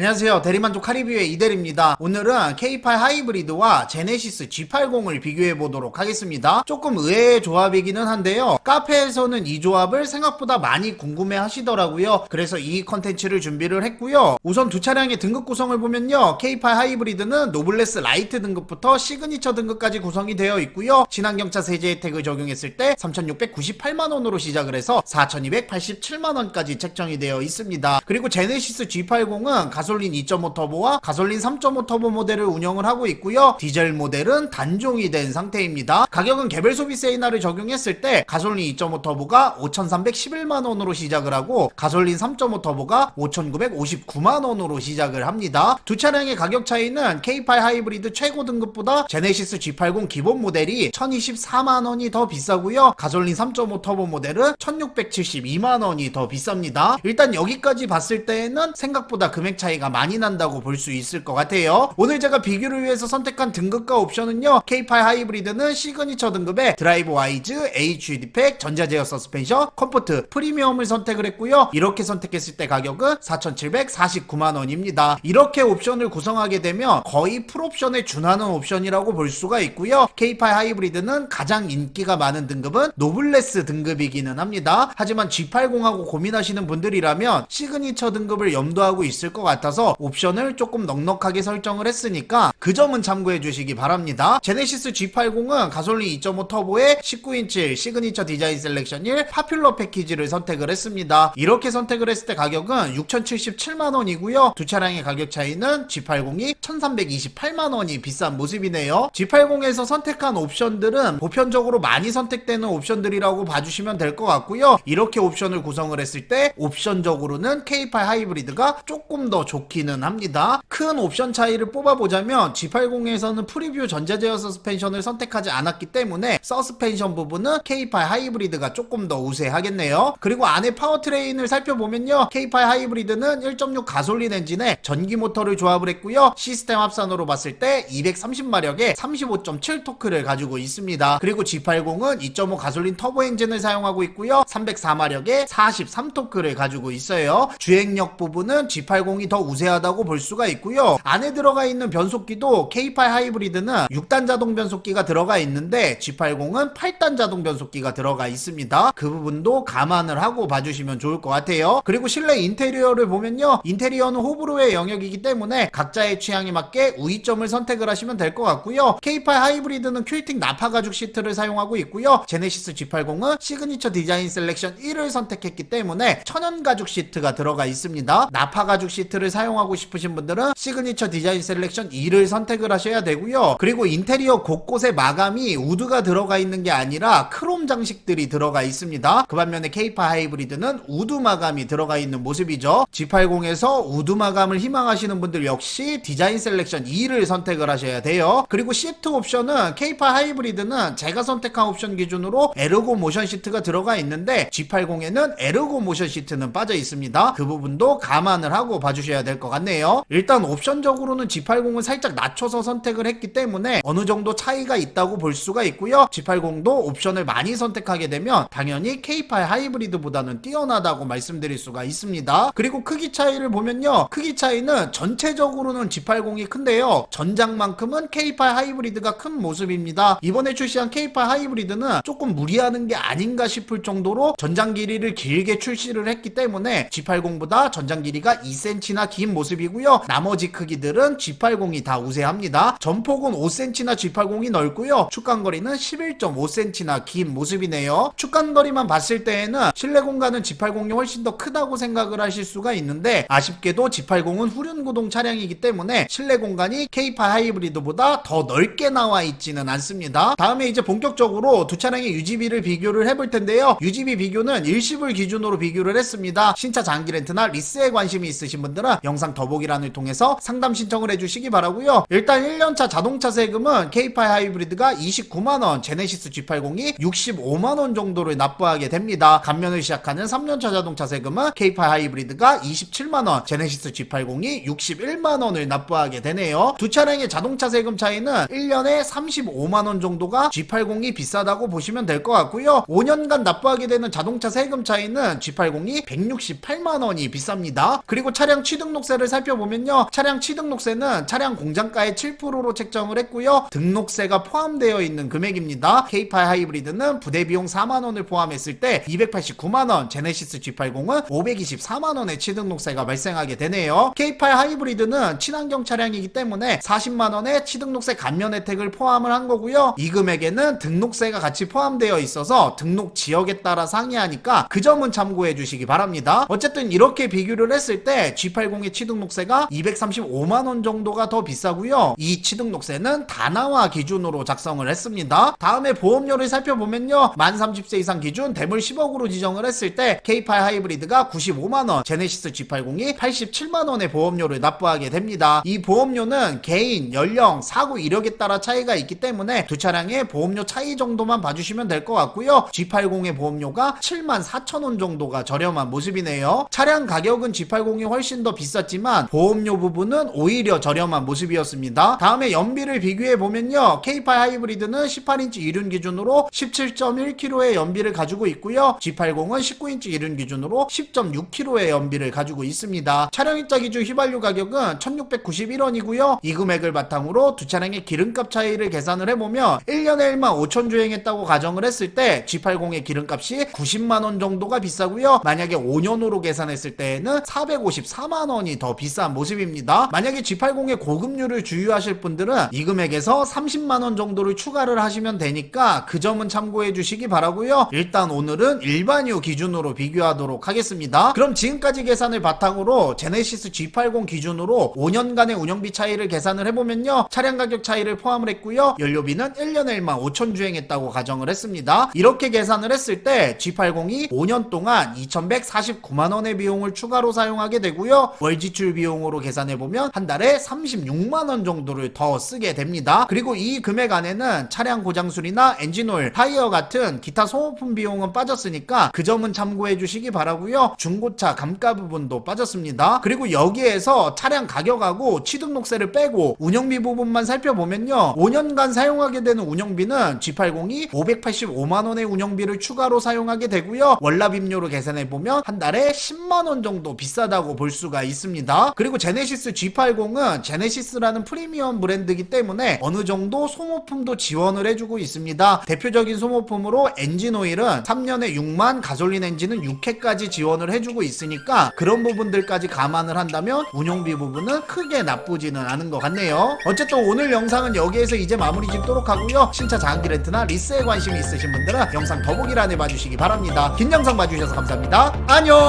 안녕하세요. 대리만족 카리뷰의 이대리입니다. 오늘은 K8 하이브리드와 제네시스 G80을 비교해 보도록 하겠습니다. 조금 의외의 조합이기는 한데요. 카페에서는 이 조합을 생각보다 많이 궁금해 하시더라고요. 그래서 이 컨텐츠를 준비를 했고요. 우선 두 차량의 등급 구성을 보면요. K8 하이브리드는 노블레스 라이트 등급부터 시그니처 등급까지 구성이 되어 있고요. 친환경차 세제 혜택을 적용했을 때 3,698만원으로 시작을 해서 4,287만원까지 책정이 되어 있습니다. 그리고 제네시스 G80은 가 솔린 2.5 터보와 가솔린 3.5 터보 모델을 운영을 하고 있고요. 디젤 모델은 단종이 된 상태입니다. 가격은 개별 소비세 인하를 적용했을 때 가솔린 2.5 터보가 5,311만 원으로 시작을 하고 가솔린 3.5 터보가 5,959만 원으로 시작을 합니다. 두 차량의 가격 차이는 K8 하이브리드 최고 등급보다 제네시스 G80 기본 모델이 1,024만 원이 더 비싸고요. 가솔린 3.5 터보 모델은 1,672만 원이 더 비쌉니다. 일단 여기까지 봤을 때는 생각보다 금액 차이 가 많이 난다고 볼 수 있을 것 같아요. 오늘 제가 비교를 위해서 선택한 등급과 옵션은요. K8 하이브리드는 시그니처 등급의 드라이브 와이즈, HUD 팩, 전자제어 서스펜션, 컴포트, 프리미엄을 선택을 했고요. 이렇게 선택했을 때 가격은 4,749만 원입니다. 이렇게 옵션을 구성하게 되면 거의 풀옵션에 준하는 옵션이라고 볼 수가 있고요. K8 하이브리드는 가장 인기가 많은 등급은 노블레스 등급이기는 합니다. 하지만 G80하고 고민하시는 분들이라면 시그니처 등급을 염두하고 있을 것 같아 서 옵션을 조금 넉넉하게 설정을 했으니까 그 점은 참고해 주시기 바랍니다. 제네시스 G80은 가솔린 2.5 터보에 19인치 시그니처 디자인 셀렉션 1 파퓰러 패키지를 선택을 했습니다. 이렇게 선택을 했을 때 가격은 6,077만원이고요. 두 차량의 가격 차이는 G80이 1,328만원이 비싼 모습이네요. G80에서 선택한 옵션들은 보편적으로 많이 선택되는 옵션들이라고 봐주시면 될 것 같고요. 이렇게 옵션을 구성을 했을 때 옵션적으로는 K8 하이브리드가 조금 더 좋기는 합니다. 큰 옵션 차이를 뽑아보자면 G80에서는 프리뷰 전자제어 서스펜션을 선택하지 않았기 때문에 서스펜션 부분은 K8 하이브리드가 조금 더 우세하겠네요. 그리고 안에 파워트레인을 살펴보면요. K8 하이브리드는 1.6 가솔린 엔진에 전기 모터를 조합을 했고요. 시스템 합산으로 봤을 때 230마력에 35.7 토크를 가지고 있습니다. 그리고 G80은 2.5 가솔린 터보 엔진을 사용하고 있고요. 304마력에 43 토크를 가지고 있어요. 주행력 부분은 G80이 더 우세하다고 볼 수가 있고요. 안에 들어가 있는 변속기도 K8 하이브리드는 6단 자동 변속기가 들어가 있는데 G80은 8단 자동 변속기가 들어가 있습니다. 그 부분도 감안을 하고 봐주시면 좋을 것 같아요. 그리고 실내 인테리어를 보면요. 인테리어는 호불호의 영역이기 때문에 각자의 취향에 맞게 우위점을 선택을 하시면 될 것 같고요. K8 하이브리드는 퀼팅 나파 가죽 시트를 사용하고 있고요. 제네시스 G80은 시그니처 디자인 셀렉션 1을 선택했기 때문에 천연 가죽 시트가 들어가 있습니다. 나파 가죽 시트를 사용하고 싶으신 분들은 시그니처 디자인 셀렉션 2를 선택을 하셔야 되고요. 그리고 인테리어 곳곳에 마감이 우드가 들어가 있는 게 아니라 크롬 장식들이 들어가 있습니다. 그 반면에 K8 하이브리드는 우드 마감이 들어가 있는 모습이죠. G80에서 우드 마감을 희망하시는 분들 역시 디자인 셀렉션 2를 선택을 하셔야 돼요. 그리고 시트 옵션은 K8 하이브리드는 제가 선택한 옵션 기준으로 에르고 모션 시트가 들어가 있는데 G80에는 에르고 모션 시트는 빠져 있습니다. 그 부분도 감안을 하고 봐주셔야 될 것 같네요. 일단 옵션적으로는 G80은 살짝 낮춰서 선택을 했기 때문에 어느 정도 차이가 있다고 볼 수가 있고요. G80도 옵션을 많이 선택하게 되면 당연히 K8 하이브리드보다는 뛰어나다고 말씀드릴 수가 있습니다. 그리고 크기 차이를 보면요. 크기 차이는 전체적으로는 G80이 큰데요. 전장만큼은 K8 하이브리드가 큰 모습입니다. 이번에 출시한 K8 하이브리드는 조금 무리하는 게 아닌가 싶을 정도로 전장 길이를 길게 출시를 했기 때문에 G80보다 전장 길이가 2cm나 긴 모습이고요. 나머지 크기들은 G80이 다 우세합니다. 전폭은 5cm나 G80이 넓고요. 축간거리는 11.5cm나 긴 모습이네요. 축간거리만 봤을 때에는 실내 공간은 G80이 훨씬 더 크다고 생각을 하실 수가 있는데 아쉽게도 G80은 후륜구동 차량이기 때문에 실내 공간이 K8 하이브리드보다 더 넓게 나와 있지는 않습니다. 다음에 이제 본격적으로 두 차량의 UGB를 비교를 해볼 텐데요. UGB 비교는 일시불 기준으로 비교를 했습니다. 신차 장기 렌트나 리스에 관심이 있으신 분들은 영상 더보기란을 통해서 상담 신청을 해주시기 바라고요. 일단 1년차 자동차 세금은 K8 하이브리드가 29만원, 제네시스 G80이 65만원 정도를 납부하게 됩니다. 감면을 시작하는 3년차 자동차 세금은 K8 하이브리드가 27만원, 제네시스 G80이 61만원을 납부하게 되네요. 두 차량의 자동차 세금 차이는 1년에 35만원 정도가 G80이 비싸다고 보시면 될 것 같고요. 5년간 납부하게 되는 자동차 세금 차이는 G80이 168만원이 비쌉니다. 그리고 차량 취득 취등록세를 살펴보면요. 차량 취등록세는 차량 공장가의 7%로 책정을 했고요. 등록세가 포함되어 있는 금액입니다. K8 하이브리드는 부대 비용 4만 원을 포함했을 때 289만 원, 제네시스 G80은 524만 원의 취등록세가 발생하게 되네요. K8 하이브리드는 친환경 차량이기 때문에 40만 원의 취등록세 감면 혜택을 포함을 한 거고요. 이 금액에는 등록세가 같이 포함되어 있어서 등록 지역에 따라 상이하니까 그 점은 참고해 주시기 바랍니다. 어쨌든 이렇게 비교를 했을 때 G80 의 취등록세가 235만 원 정도가 더 비싸고요. 이 취등록세는 다나와 기준으로 작성을 했습니다. 다음에 보험료를 살펴보면요. 만 30세 이상 기준 대물 10억으로 지정을 했을 때 K8 하이브리드가 95만 원, 제네시스 G80이 87만 원의 보험료를 납부하게 됩니다. 이 보험료는 개인, 연령, 사고 이력에 따라 차이가 있기 때문에 두 차량의 보험료 차이 정도만 봐주시면 될 것 같고요. G80의 보험료가 7만 4천 원 정도가 저렴한 모습이네요. 차량 가격은 G80이 훨씬 더 비쌌지만 보험료 부분은 오히려 저렴한 모습이었습니다. 다음에 연비를 비교해 보면요. K8 하이브리드는 18인치 이륜 기준으로 17.1km의 연비를 가지고 있고요. G80은 19인치 이륜 기준으로 10.6km의 연비를 가지고 있습니다. 차량일자 기준 휘발유 가격은 1691원이고요. 이 금액을 바탕으로 두 차량의 기름값 차이를 계산을 해보면 1년에 1만 5천 주행했다고 가정을 했을 때 G80의 기름값이 90만 원 정도가 비싸고요. 만약에 5년으로 계산했을 때에는 454만 원이 더 비싼 모습입니다. 만약에 G80의 고급류를 주유하실 분들은 이 금액에서 30만 원 정도를 추가를 하시면 되니까 그 점은 참고해 주시기 바라고요. 일단 오늘은 일반유 기준으로 비교하도록 하겠습니다. 그럼 지금까지 계산을 바탕으로 제네시스 G80 기준으로 5년간의 운영비 차이를 계산을 해보면요. 차량 가격 차이를 포함을 했고요. 연료비는 1년에 1만 5천 주행했다고 가정을 했습니다. 이렇게 계산을 했을 때 G80이 5년 동안 2,149만 원의 비용을 추가로 사용하게 되고요. 월 지출 비용으로 계산해 보면 한 달에 36만 원 정도를 더 쓰게 됩니다. 그리고 이 금액 안에는 차량 고장 수리나 엔진오일, 타이어 같은 기타 소모품 비용은 빠졌으니까 그 점은 참고해 주시기 바라고요. 중고차 감가 부분도 빠졌습니다. 그리고 여기에서 차량 가격하고 취등록세를 빼고 운영비 부분만 살펴보면요. 5년간 사용하게 되는 운영비는 G80이 585만 원의 운영비를 추가로 사용하게 되고요. 월납 임료로 계산해 보면 한 달에 10만 원 정도 비싸다고 볼 수가 있습니다. 그리고 제네시스 G80은 제네시스라는 프리미엄 브랜드이기 때문에 어느 정도 소모품도 지원을 해주고 있습니다. 대표적인 소모품으로 엔진 오일은 3년에 6만, 가솔린 엔진은 6회까지 지원을 해주고 있으니까 그런 부분들까지 감안을 한다면 운용비 부분은 크게 나쁘지는 않은 것 같네요. 어쨌든 오늘 영상은 여기에서 이제 마무리 짓도록 하고요. 신차 장기 렌트나 리스에 관심이 있으신 분들은 영상 더보기란에 봐주시기 바랍니다. 긴 영상 봐주셔서 감사합니다. 안녕!